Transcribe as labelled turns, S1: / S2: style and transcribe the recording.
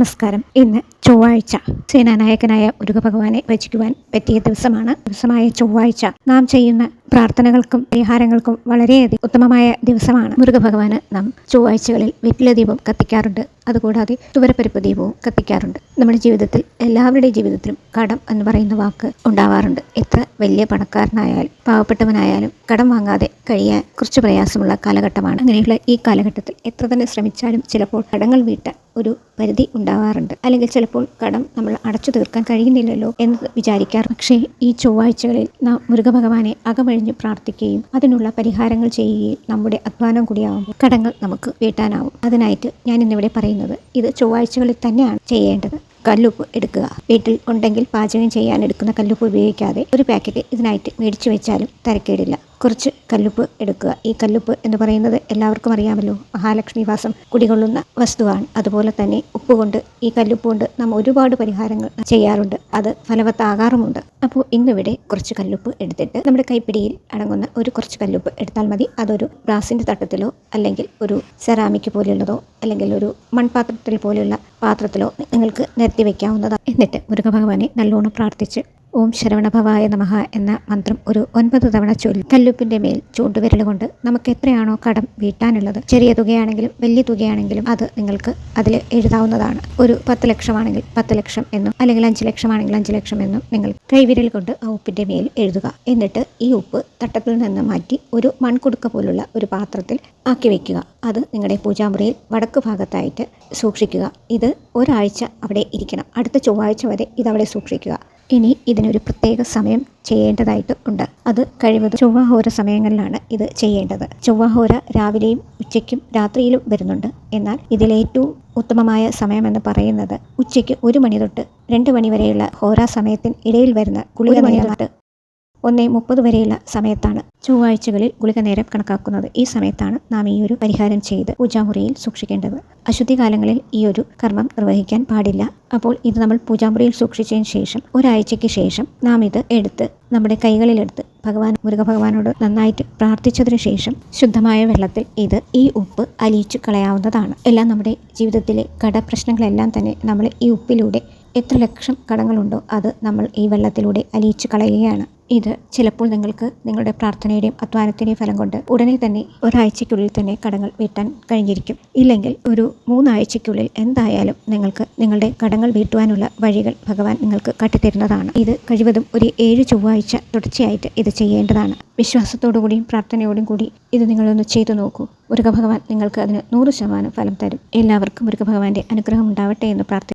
S1: നമസ്കാരം. ഇന്ന് ചൊവ്വാഴ്ച സേനാനായകനായ മുരുക ഭഗവാനെ ഭജിക്കുവാൻ പറ്റിയ ദിവസമാണ്. ദിവസമായ ചൊവ്വാഴ്ച നാം ചെയ്യുന്ന പ്രാർത്ഥനകൾക്കും പരിഹാരങ്ങൾക്കും വളരെയധികം ഉത്തമമായ ദിവസമാണ്. മുരുക ഭഗവാന് നാം ചൊവ്വാഴ്ചകളിൽ വെറ്റില ദീപം കത്തിക്കാറുണ്ട്. അതുകൂടാതെ തുവരപ്പരിപ്പ് ദീപവും കത്തിക്കാറുണ്ട്. നമ്മുടെ ജീവിതത്തിൽ എല്ലാവരുടെയും ജീവിതത്തിലും കടം എന്ന് പറയുന്ന വാക്ക് ഉണ്ടാവാറുണ്ട്. എത്ര വലിയ പണക്കാരനായാലും പാവപ്പെട്ടവനായാലും കടം വാങ്ങാതെ കഴിയാൻ കുറച്ച് പ്രയാസമുള്ള കാലഘട്ടമാണ്. അങ്ങനെയുള്ള ഈ കാലഘട്ടത്തിൽ എത്ര തന്നെ ശ്രമിച്ചാലും ചിലപ്പോൾ കടങ്ങൾ വീട്ടാൻ ഒരു പരിധി ഉണ്ടാവാറുണ്ട്. അല്ലെങ്കിൽ ചിലപ്പോൾ കടം നമ്മൾ അടച്ചു തീർക്കാൻ കഴിയുന്നില്ലല്ലോ എന്ന് വിചാരിക്കാറ്. പക്ഷേ ഈ ചൊവ്വാഴ്ചകളിൽ നാം മുരുകഭഗവാനെ അകമഴിഞ്ഞ് പ്രാർത്ഥിക്കുകയും അതിനുള്ള പരിഹാരങ്ങൾ ചെയ്യുകയും നമ്മുടെ അധ്വാനം കൂടിയാവുമ്പോൾ കടങ്ങൾ നമുക്ക് വീട്ടാനാവും. അതിനായിട്ട് ഞാൻ ഇന്നിവിടെ പറയുന്നത് ഇത് ചൊവ്വാഴ്ചകളിൽ തന്നെയാണ് ചെയ്യേണ്ടത്. കല്ലുപ്പ് എടുക്കുക. വീട്ടിൽ ഉണ്ടെങ്കിൽ പാചകം ചെയ്യാൻ എടുക്കുന്ന കല്ലുപ്പ് ഉപയോഗിക്കാതെ ഒരു പാക്കറ്റ് ഇതിനായിട്ട് മേടിച്ചു വെച്ചാലും തരക്കേടില്ല. കുറച്ച് കല്ലുപ്പ് എടുക്കുക. ഈ കല്ലുപ്പ് എന്ന് പറയുന്നത് എല്ലാവർക്കും അറിയാമല്ലോ. മഹാലക്ഷ്മി വാസം കുടികൊള്ളുന്ന വസ്തുവാണ്. അതുപോലെ തന്നെ ഉപ്പ് കൊണ്ട് ഈ കല്ലുപ്പ് കൊണ്ട് നാം ഒരുപാട് പരിഹാരങ്ങൾ ചെയ്യാറുണ്ട്. അത് ഫലവത്താകാറുമുണ്ട്. അപ്പോൾ ഇന്നിവിടെ കുറച്ച് കല്ലുപ്പ് എടുത്തിട്ട് നമ്മുടെ കൈപ്പിടിയിൽ അടങ്ങുന്ന ഒരു കുറച്ച് കല്ലുപ്പ് എടുത്താൽ മതി. അതൊരു ബ്രാസിന്റെ തട്ടത്തിലോ അല്ലെങ്കിൽ ഒരു സെറാമിക് പോലെയുള്ളതോ അല്ലെങ്കിൽ ഒരു മൺപാത്രത്തിൽ പോലെയുള്ള പാത്രത്തിലോ നിങ്ങൾക്ക് നിരത്തി വയ്ക്കാവുന്നതാണ്. എന്നിട്ട് മുരുകഭഗവാനെ നല്ലോണം പ്രാർത്ഥിച്ച് ഓം ശരവണഭവായ നമഹ എന്ന മന്ത്രം ഒരു ഒൻപത് തവണ ചൊല്ലി കല്ലുപ്പിന്റെ മേൽ ചൂണ്ടുവിരലുകൊണ്ട് നമുക്ക് എത്രയാണോ കടം വീട്ടാനുള്ളത്? ചെറിയ തുകയാണെങ്കിലും വലിയ തുകയാണെങ്കിലും അത് നിങ്ങൾക്ക് അതിൽ എഴുതാവുന്നതാണ്. ഒരു പത്ത് ലക്ഷമാണെങ്കിൽ പത്ത് ലക്ഷം എന്നും അല്ലെങ്കിൽ അഞ്ച് ലക്ഷമാണെങ്കിൽ അഞ്ച് ലക്ഷം എന്നും നിങ്ങൾ കൈവിരൽ കൊണ്ട് ആ ഉപ്പിന്റെ മേൽ എഴുതുക. എന്നിട്ട് ഈ ഉപ്പ് തട്ടത്തിൽ നിന്ന് മാറ്റി ഒരു മൺകുടുക്ക പോലുള്ള ഒരു പാത്രത്തിൽ ആക്കി വെക്കുക. അത് നിങ്ങളുടെ പൂജാമുറിയിൽ വടക്ക് ഭാഗത്തായിട്ട് സൂക്ഷിക്കുക. ഇത് ഒരാഴ്ച അവിടെ ഇരിക്കണം. അടുത്ത ചൊവ്വാഴ്ച വരെ ഇതവിടെ സൂക്ഷിക്കുക. ഇനി ഇതിനൊരു പ്രത്യേക സമയം ചെയ്യേണ്ടതായിട്ട് ഉണ്ട്. അത് കഴിവതും ചൊവ്വാഹോര സമയങ്ങളിലാണ് ഇത് ചെയ്യേണ്ടത്. ചൊവ്വാഹോര രാവിലെയും ഉച്ചയ്ക്കും രാത്രിയിലും വരുന്നുണ്ട്. എന്നാൽ ഇതിലേറ്റവും ഉത്തമമായ സമയമെന്ന് പറയുന്നത് ഉച്ചയ്ക്ക് ഒരു മണി തൊട്ട് രണ്ട് മണി വരെയുള്ള ഹോരാ സമയത്തിന് ഇടയിൽ വരുന്ന മണി തൊട്ട് ഒന്നേ മുപ്പത് വരെയുള്ള സമയത്താണ് ചൊവ്വാഴ്ചകളിൽ ഗുളിക നേരം കണക്കാക്കുന്നത്. ഈ സമയത്താണ് നാം ഈ ഒരു പരിഹാരം ചെയ്ത് പൂജാമുറിയിൽ സൂക്ഷിക്കേണ്ടത്. അശുദ്ധി കാലങ്ങളിൽ ഈ ഒരു കർമ്മം നിർവഹിക്കാൻ പാടില്ല. അപ്പോൾ ഇത് നമ്മൾ പൂജാമുറിയിൽ സൂക്ഷിച്ചതിന് ശേഷം ഒരാഴ്ചയ്ക്ക് ശേഷം നാം ഇത് എടുത്ത് നമ്മുടെ കൈകളിലെടുത്ത് ഭഗവാൻ മുരുകഭഗവാനോട് നന്നായിട്ട് പ്രാർത്ഥിച്ചതിനു ശേഷം ശുദ്ധമായ വെള്ളത്തിൽ ഇത് ഈ ഉപ്പ് അലിയിച്ചു കളയാവുന്നതാണ്. എല്ലാം നമ്മുടെ ജീവിതത്തിലെ കടപ്രശ്നങ്ങളെല്ലാം തന്നെ നമ്മൾ ഈ ഉപ്പിലൂടെ എത്ര ലക്ഷം കടങ്ങളുണ്ടോ? അത് നമ്മൾ ഈ വെള്ളത്തിലൂടെ അലിയിച്ചു കളയുകയാണ്. ഇത് ചിലപ്പോൾ നിങ്ങൾക്ക് നിങ്ങളുടെ പ്രാർത്ഥനയുടെയും അധ്വാനത്തിന്റെയും ഫലം കൊണ്ട് ഉടനെ തന്നെ ഒരാഴ്ചയ്ക്കുള്ളിൽ തന്നെ കടങ്ങൾ വീട്ടാൻ കഴിഞ്ഞിരിക്കും. ഇല്ലെങ്കിൽ ഒരു മൂന്നാഴ്ചയ്ക്കുള്ളിൽ എന്തായാലും നിങ്ങൾക്ക് നിങ്ങളുടെ കടങ്ങൾ വീട്ടുവാനുള്ള വഴികൾ ഭഗവാൻ നിങ്ങൾക്ക് കാട്ടിത്തരുന്നതാണ് ഇത് കഴിവതും ഒരു ഏഴ് ചൊവ്വാഴ്ച തുടർച്ചയായിട്ട് ഇത് ചെയ്യേണ്ടതാണ്. വിശ്വാസത്തോടുകൂടിയും പ്രാർത്ഥനയോടും കൂടി ഇത് നിങ്ങളൊന്ന് ചെയ്തു നോക്കൂ. മുരുകഭഗവാൻ നിങ്ങൾക്ക് അതിന് നൂറ് ശതമാനം ഫലം തരും. എല്ലാവർക്കും മുരുകഭഗവാന്റെ അനുഗ്രഹം ഉണ്ടാവട്ടെ എന്ന് പ്രാർത്ഥിക്കുന്നു.